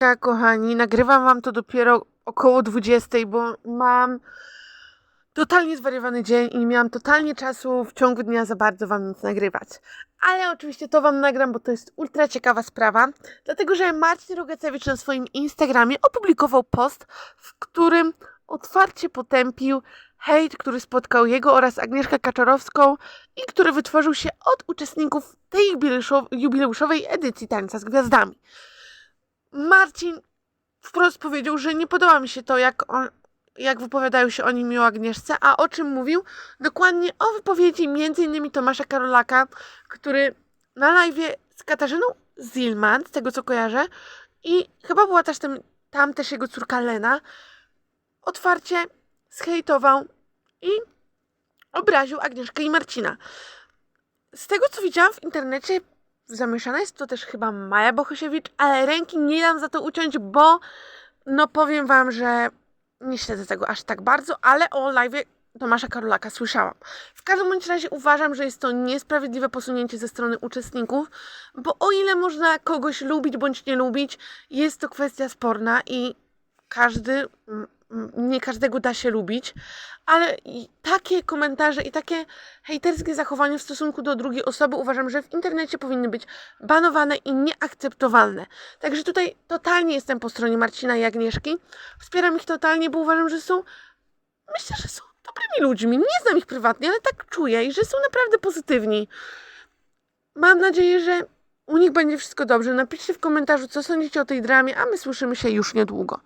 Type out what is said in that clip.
Ja, kochani, nagrywam wam to dopiero około 20, bo mam totalnie zwariowany dzień i nie miałam totalnie czasu w ciągu dnia za bardzo wam nic nagrywać. Ale oczywiście to wam nagram, bo to jest ultra ciekawa sprawa, dlatego że Marcin Rogacewicz na swoim Instagramie opublikował post, w którym otwarcie potępił hejt, który spotkał jego oraz Agnieszkę Kaczorowską i który wytworzył się od uczestników tej jubileuszow- jubileuszowej edycji Tańca z Gwiazdami. Marcin wprost powiedział, że nie podoba mi się to, jak, on, jak wypowiadają się o nim i o Agnieszce, a o czym mówił? Dokładnie o wypowiedzi m.in. Tomasza Karolaka, który na live z Katarzyną Zilman, z tego co kojarzę, i chyba była też tam, tam też jego córka Lena, otwarcie zhejtował i obraził Agnieszkę i Marcina. Z tego co widziałam w internecie, zamieszana jest to też chyba Maja Bochusiewicz, ale ręki nie dam za to uciąć, bo no powiem wam, że nie śledzę tego aż tak bardzo, ale o live Tomasza Karolaka słyszałam. W każdym bądź razie uważam, że jest to niesprawiedliwe posunięcie ze strony uczestników, bo o ile można kogoś lubić bądź nie lubić, jest to kwestia sporna i każdy, mm, nie każdego da się lubić, ale takie komentarze i takie hejterskie zachowania w stosunku do drugiej osoby uważam, że w internecie powinny być banowane i nieakceptowalne. Także tutaj totalnie jestem po stronie Marcina i Agnieszki. Wspieram ich totalnie, bo uważam, że są, myślę, że są dobrymi ludźmi. Nie znam ich prywatnie, ale tak czuję i że są naprawdę pozytywni. Mam nadzieję, że u nich będzie wszystko dobrze. Napiszcie w komentarzu, co sądzicie o tej dramie, a my słyszymy się już niedługo.